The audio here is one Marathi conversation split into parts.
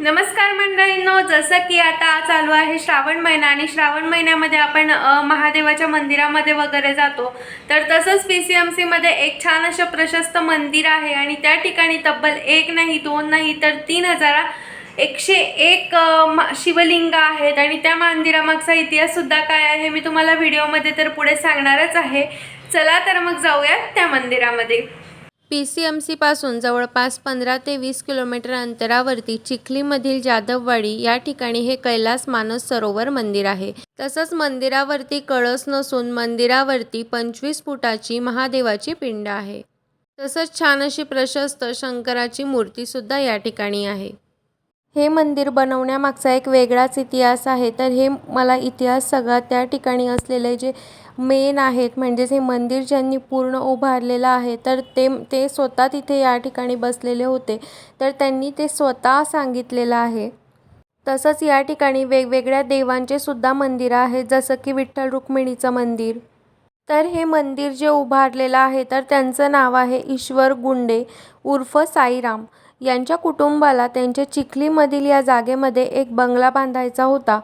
नमस्कार मंडळींनो जसं की आता चालू आहे श्रावण महिना आणि श्रावण महिन्यामध्ये आपण महादेवाच्या मंदिरामध्ये वगैरे जातो. तर तसंच पी सी एम सीमध्ये एक छान असं प्रशस्त मंदिर आहे आणि त्या ठिकाणी तब्बल एक नाही दोन नाही तर तीन हजारा एकशे एक शिवलिंग आहेत आणि त्या मंदिरामागचा इतिहाससुद्धा काय आहे मी तुम्हाला व्हिडिओमध्ये तर पुढे सांगणारच आहे. चला तर मग जाऊयात त्या मंदिरामध्ये. पी सी एम सीपासून जवळपास पंधरा ते वीस किलोमीटर अंतरावरती चिखलीमधील जाधववाडी या ठिकाणी हे कैलास मानस सरोवर मंदिर आहे. तसंच मंदिरावरती कळस नसून मंदिरावरती पंचवीस फुटाची महादेवाची पिंड आहे. तसंच छान अशी प्रशस्त शंकराची मूर्तीसुद्धा या ठिकाणी आहे. हे मंदिर बनवण्यामागचा एक वेगळाच इतिहास आहे. तर हे मला इतिहास सगळा त्या ठिकाणी असलेले जे मेन आहेत. म्हणजेच हे मंदिर ज्यांनी पूर्ण उभारलेलं आहे तर ते ते स्वतः तिथे या ठिकाणी बसलेले होते. तर त्यांनी ते स्वतः सांगितलेलं आहे. तसंच या ठिकाणी वेगवेगळ्या देवांचे सुद्धा मंदिरं आहेत जसं की विठ्ठल रुक्मिणीचं मंदिर. तर हे मंदिर जे उभारलेलं आहे तर त्यांचं नाव आहे ईश्वर गुंडे उर्फ साईराम. यांच्या कुटुंबाला त्यांच्या चिखलीमधील या जागेमध्ये एक बंगला बांधायचा होता.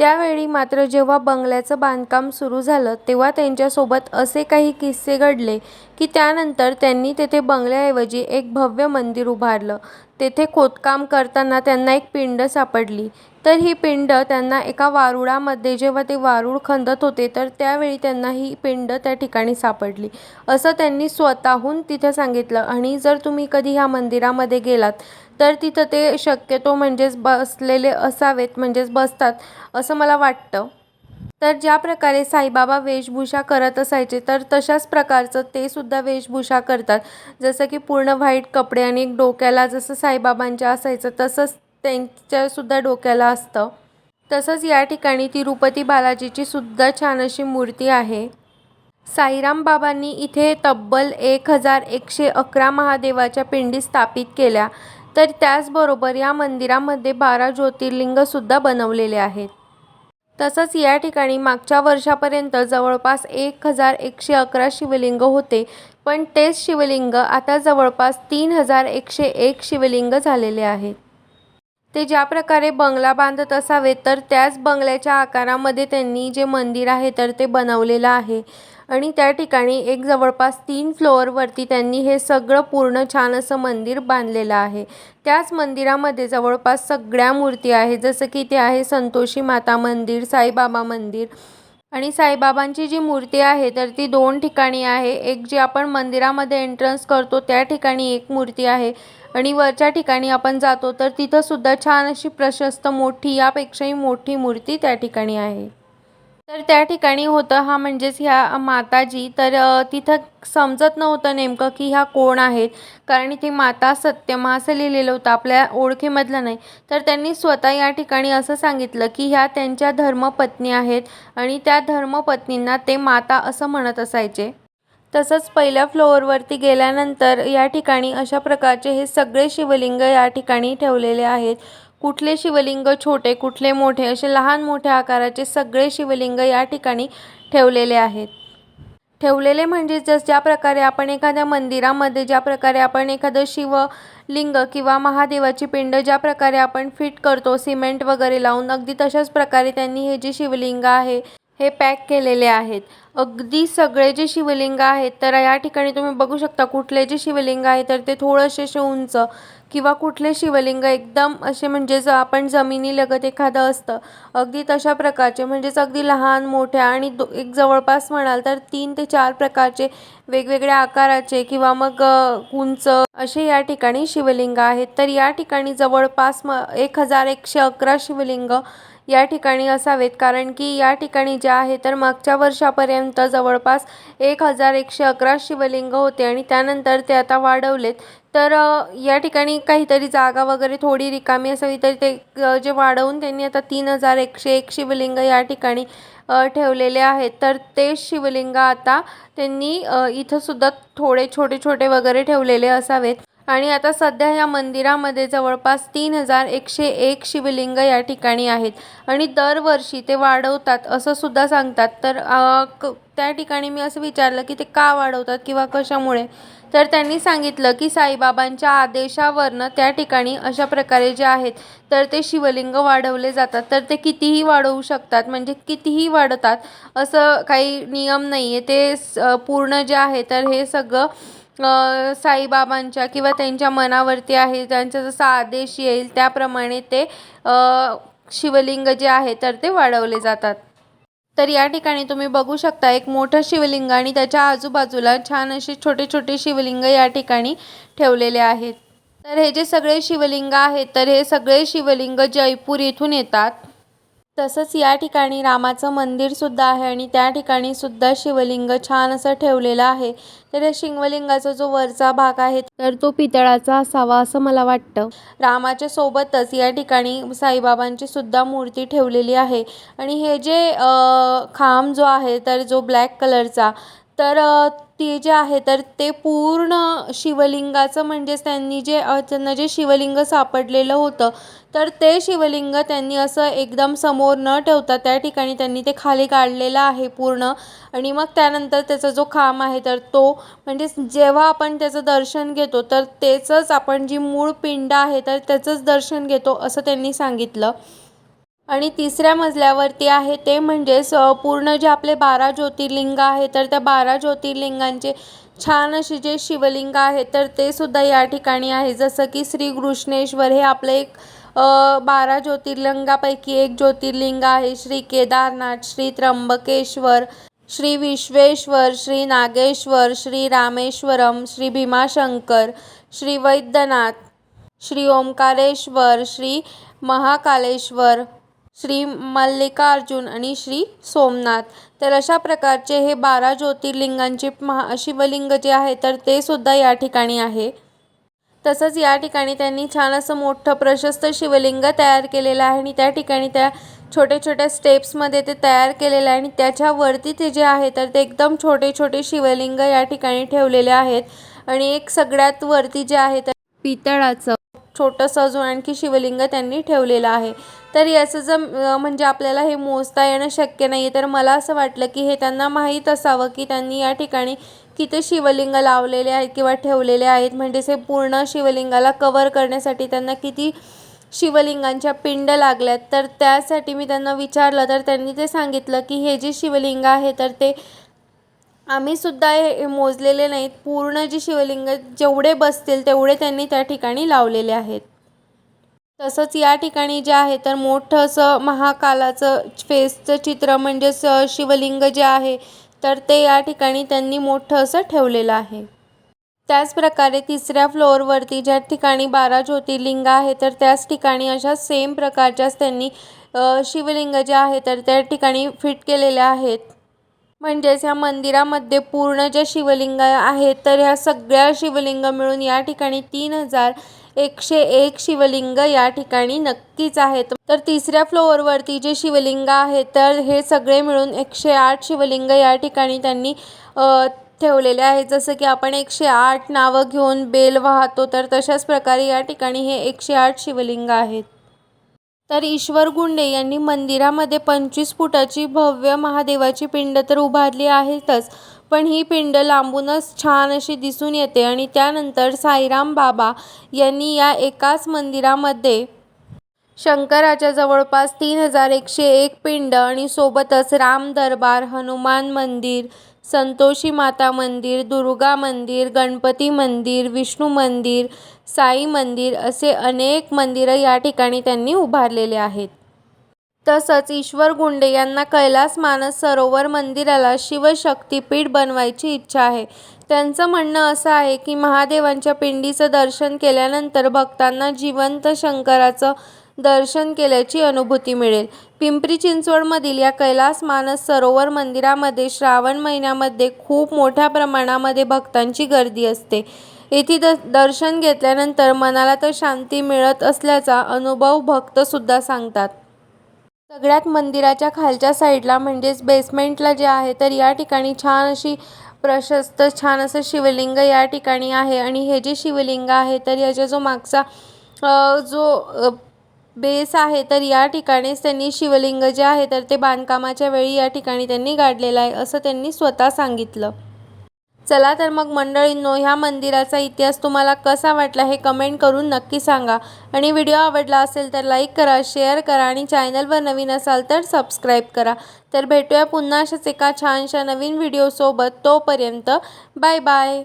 त्यावेळी मात्र जेव्हा बंगल्याचं बांधकाम सुरू झालं तेव्हा त्यांच्यासोबत असे काही किस्से घडले की त्यानंतर त्यांनी तेथे बंगल्याऐवजी एक भव्य मंदिर उभारलं. तेथे खोदकाम करताना त्यांना एक पिंड सापडली. तर ही पिंड त्यांना एका वारुळामध्ये जेव्हा ते वारूळ खंदत होते तर त्यावेळी त्यांना ही पिंड त्या ठिकाणी सापडली. असं त्यांनी स्वतःहून तिथे सांगितलं. आणि जर तुम्ही कधी ह्या मंदिरामध्ये गेलात तर तिथं ते शक्यतो म्हणजेच बसलेले असावेत म्हणजेच बसतात असं मला वाटतं. तर ज्या प्रकारे साईबाबा वेशभूषा करत असायचे तर तशाच प्रकारचं ते सुद्धा वेशभूषा करतात. जसं की पूर्ण व्हाईट कपडे आणि डोक्याला जसं साईबाबांच्या असायचं तसंच त्यांच्यासुद्धा डोक्याला असतं. तसंच या ठिकाणी तिरुपती बालाजीची सुद्धा छान अशी मूर्ती आहे. साईराम बाबांनी इथे तब्बल एक हजार एकशे अकरा महादेवाच्या पिंडी स्थापित केल्या. तर त्याचबरोबर या मंदिरामध्ये बारा ज्योतिर्लिंगसुद्धा बनवलेले आहेत. तसंच या ठिकाणी मागच्या वर्षापर्यंत जवळपास एक हजार एकशे अकरा शिवलिंग होते पण तेच शिवलिंग आता जवळपास तीन हजार एकशे एक शिवलिंग झालेले आहेत. ते ज्या प्रकारे बंगला बांधत असावेत तर त्याच बंगल्याच्या आकारामध्ये त्यांनी जे मंदिर आहे तर ते बनवलेलं आहे. आणि त्या ठिकाणी एक जवळपास तीन फ्लोअरवरती त्यांनी हे सगळं पूर्ण छान असं मंदिर बांधलेलं आहे. त्याच मंदिरामध्ये जवळपास सगळ्या मूर्ती आहेत जसं की ते आहे संतोषी माता मंदिर साईबाबा मंदिर आणि साईबाबांची जी मूर्ती आहे तर ती दोन ठिकाणी आहे. एक जी आपण मंदिरामध्ये एंट्रन्स करतो त्या ठिकाणी एक मूर्ती आहे. आणि वरच्या ठिकाणी आपण जातो तर तिथं सुद्धा छान अशी प्रशस्त मोठी यापेक्षाही मोठी मूर्ती त्या ठिकाणी आहे. तर त्या ठिकाणी होतं हा म्हणजेच ह्या माताजी. तर तिथं समजत नव्हतं नेमकं की ह्या कोण आहेत. कारण इथे माता सत्यमा असं लिहिलेलं होतं आपल्या ओळखीमधलं नाही. तर त्यांनी स्वतः या ठिकाणी असं सांगितलं की ह्या त्यांच्या धर्मपत्नी आहेत आणि त्या धर्मपत्नींना ते माता असं म्हणत असायचे. तसंच पहिल्या फ्लोअरवरती गेल्यानंतर या ठिकाणी अशा प्रकारचे हे सगळे शिवलिंग या ठिकाणी ठेवलेले आहेत. कुठले शिवलिंग छोटे कुठले मोठे असे लहान मोठ्या आकाराचे सगळे शिवलिंग या ठिकाणी ठेवलेले आहेत. ठेवलेले म्हणजे जस ज्या प्रकारे आपण एखाद्या मंदिरामध्ये ज्या प्रकारे आपण एखादं शिवलिंग किंवा महादेवाची पिंड ज्या प्रकारे आपण फिट करतो सिमेंट वगैरे लावून अगदी तशाच प्रकारे त्यांनी हे जे शिवलिंग आहे हे पॅक केलेले आहेत. अगदी सगळे जे शिवलिंग आहेत तर या ठिकाणी तुम्ही बघू शकता कुठले जे शिवलिंग आहे तर ते थोडंसे उंच किंवा कुठले शिवलिंग एकदम असे म्हणजे ज आपण जमिनीलगत एखादं असतं अगदी तशा प्रकारचे म्हणजेच अगदी लहान मोठ्या आणि दो एक जवळपास म्हणाल तर तीन ते चार प्रकारचे वेगवेगळ्या आकाराचे किंवा मग उंच असे या ठिकाणी शिवलिंग आहेत. तर या ठिकाणी जवळपास म एक हजार एकशे अकरा शिवलिंग या ठिकाणी असावेत. कारण की या ठिकाणी जे आहे तर मागच्या वर्षापर्यंत जवळपास एक हजार एकशे अकरा शिवलिंग होते आणि त्यानंतर ते आता वाढवलेत. तर या ठिकाणी काहीतरी जागा वगैरे थोडी रिकामी असावी तर ते जे वाढवून त्यांनी आता तीन हजार एकशे एक शिवलिंग या ठिकाणी ठेवलेले आहेत. तर ते शिवलिंग आता त्यांनी इथंसुद्धा इथं सुद्धा थोडे छोटे छोटे वगैरे ठेवलेले असावेत. आणि आता सध्या या मंदिरामध्ये जवळपास तीन हजार एकशे एक शिवलिंग या ठिकाणी आहेत. आणि दरवर्षी ते वाढवतात असं सुद्धा सांगतात. तर त्या ठिकाणी मी असं विचारलं की ते का वाढवतात किंवा कशामुळे? तर त्यांनी सांगितलं की साईबाबांच्या आदेशावरनं त्या ठिकाणी अशा प्रकारे जे आहेत तर ते शिवलिंग वाढवले जातात. तर ते कितीही वाढवू शकतात म्हणजे कितीही वाढतात असं काही नियम नाही आहे ते स पूर्ण जे आहे तर हे सगळं साईबाबांच्या किंवा त्यांच्या मनावरती आहे. त्यांचा जसा आदेश येईल त्याप्रमाणे ते शिवलिंग जे आहे तर ते वाढवले जातात. तर या ठिकाणी तुम्ही बघू शकता एक मोठं शिवलिंग आणि त्याच्या आजूबाजूला छान असे छोटे छोटे शिवलिंग या ठिकाणी ठेवलेले आहेत. तर हे जे सगळे शिवलिंग आहेत तर हे सगळे शिवलिंग जयपूर इथून येतात. तसंच या ठिकाणी रामाचं मंदिरसुद्धा आहे आणि त्या ठिकाणी सुद्धा शिवलिंग छान असं ठेवलेलं आहे. तर या शिवलिंगाचा जो वरचा भाग आहे तर तो पितळाचा असावा असं मला वाटतं. रामाच्या सोबतच या ठिकाणी साईबाबांची सुद्धा मूर्ती ठेवलेली आहे. आणि हे जे खांब जो आहे तर जो ब्लॅक कलरचा तर ते जे आहे तर ते पूर्ण शिवलिंगाचं म्हणजेच त्यांनी जे त्यांना जे शिवलिंग सापडलेलं होतं तर ते शिवलिंग त्यांनी असं एकदम समोर न ठेवता त्या ठिकाणी त्यांनी ते खाली काढलेलं आहे पूर्ण. आणि मग त्यानंतर त्याचा जो खांब आहे तर तो म्हणजेच जेव्हा आपण त्याचं दर्शन घेतो तर त्याचंच आपण जी मूळ पिंड आहे तर त्याचंच दर्शन घेतो असं त्यांनी सांगितलं. आणि तिसऱ्या मजल्यावरती आहे ते म्हणजेच पूर्ण जे आपले बारा ज्योतिर्लिंग आहे तर त्या बारा ज्योतिर्लिंगांचे छान असे जे शिवलिंग आहे तर ते सुद्धा या ठिकाणी आहे. जसं की श्री घृष्णेश्वर हे आपलं एक बारा ज्योतिर्लिंगापैकी एक ज्योतिर्लिंग आहे. श्री केदारनाथ श्री त्र्यंबकेश्वर श्री विश्वेश्वर श्री नागेश्वर श्री रामेश्वरम श्री भीमाशंकर श्री वैद्यनाथ श्री ओंकारेश्वर श्री महाकालेश्वर श्री मल्लिकार्जुन आणि श्री सोमनाथ. तर अशा प्रकारचे हे बारा ज्योतिर्लिंगांचे महा शिवलिंग जे आहे तर ते सुद्धा या ठिकाणी आहे. तसंच या ठिकाणी त्यांनी छान असं मोठं प्रशस्त शिवलिंग तयार केलेलं आहे आणि त्या ठिकाणी त्या छोट्या छोट्या स्टेप्समध्ये ते तयार केलेलं आहे आणि त्याच्यावरती ते जे आहे तर ते एकदम छोटे छोटे शिवलिंग या ठिकाणी ठेवलेले आहेत. आणि एक सगळ्यात वरती जे आहे तर पितळाचं छोटंसं अजून आणखी शिवलिंग त्यांनी ठेवलेलं आहे. तर याचं जर म्हणजे आपल्याला हे मोजता येणं शक्य नाही आहे तर मला असं वाटलं की हे त्यांना माहीत असावं की त्यांनी या ठिकाणी किती शिवलिंग लावलेले आहेत किंवा ठेवलेले आहेत. म्हणजेच हे पूर्ण शिवलिंगाला कवर करण्यासाठी त्यांना किती शिवलिंगांच्या पिंड लागल्यात तर त्यासाठी मी त्यांना विचारलं तर त्यांनी ते सांगितलं की हे जे शिवलिंग आहे तर ते आम्ही सुद्धा हे मोजलेले नाहीत. पूर्ण जे शिवलिंग जेवढे बसतील तेवढे त्यांनी त्या ठिकाणी लावलेले आहेत. तसंच या ठिकाणी जे आहे तर मोठं असं महाकालाचं फेसचं चित्र म्हणजेच शिवलिंग जे आहे तर ते या ठिकाणी त्यांनी मोठं असं ठेवलेलं आहे. त्याचप्रकारे तिसऱ्या फ्लोअरवरती ज्या ठिकाणी बारा ज्योतिर्लिंग आहे तर त्याच ठिकाणी अशा सेम प्रकारच्याच त्यांनी शिवलिंग जे आहे तर त्या ठिकाणी फिट केलेल्या आहेत. म्हणजेच ह्या मंदिरामध्ये पूर्ण ज्या शिवलिंग आहेत तर ह्या सगळ्या शिवलिंग मिळून या ठिकाणी तीन हजार एकशे एक शिवलिंग या ठिकाणी नक्कीच आहेत. तर तिसऱ्या फ्लोअरवरती जे शिवलिंग आहेत तर हे सगळे मिळून एकशे आठ शिवलिंग या ठिकाणी त्यांनी ठेवलेले आहेत. जसं की आपण एकशे आठ नावं घेऊन बेल वाहतो तर तशाच प्रकारे या ठिकाणी हे एकशे आठ शिवलिंग आहेत. तर ईश्वर गुंडे यांनी मंदिरामध्ये पंचवीस फुटाची भव्य महादेवाची पिंड तर उभारली आहेतच पण ही पिंड लांबूनच छान अशी दिसून येते आणि त्यानंतर साईराम बाबा यांनी या एकाच मंदिरामध्ये शंकराच्या जवळपास तीन हजार एकशे एक पिंड आणि सोबतच राम दरबार हनुमान मंदिर संतोषी माता मंदिर दुर्गा मंदिर गणपती मंदिर विष्णू मंदिर साई मंदिर असे अनेक मंदिरं या ठिकाणी त्यांनी उभारलेले आहेत. तसंच ईश्वर गुंडे यांना कैलास मानस सरोवर मंदिराला शिवशक्तीपीठ बनवायची इच्छा आहे. त्यांचं म्हणणं असं आहे की महादेवांच्या पिंडीचं दर्शन केल्यानंतर भक्तांना जिवंत शंकराचं दर्शन केल्याची अनुभूती मिळेल. पिंपरी चिंचवडमधील या कैलास मानस सरोवर मंदिरामध्ये श्रावण महिन्यामध्ये खूप मोठ्या प्रमाणामध्ये भक्तांची गर्दी असते. येथे द दर्शन घेतल्यानंतर मनाला तर शांती मिळत असल्याचा अनुभव भक्तसुद्धा सांगतात. सगळ्यात मंदिराच्या खालच्या साईडला म्हणजेच बेसमेंटला जे आहे तर या ठिकाणी छान अशी प्रशस्त छान असं शिवलिंग या ठिकाणी आहे. आणि हे जे शिवलिंग आहे तर याच्या जो मागचा जो बेस आहे तर या ठिकाणीच त्यांनी शिवलिंग जे आहे तर ते बांधकामाच्या वेळी या ठिकाणी त्यांनी गाडलेलं आहे असं त्यांनी स्वतः सांगितलं. चला तर मग मंडळींनो ह्या मंदिराचा इतिहास तुम्हाला कसा वाटला हे कमेंट करून नक्की सांगा. आणि व्हिडिओ आवडला असेल तर लाईक करा शेअर करा आणि चॅनलवर नवीन असाल तर सबस्क्राईब करा. तर भेटूया पुन्हा अशाच एका छानशा नवीन व्हिडिओसोबत तोपर्यंत बाय बाय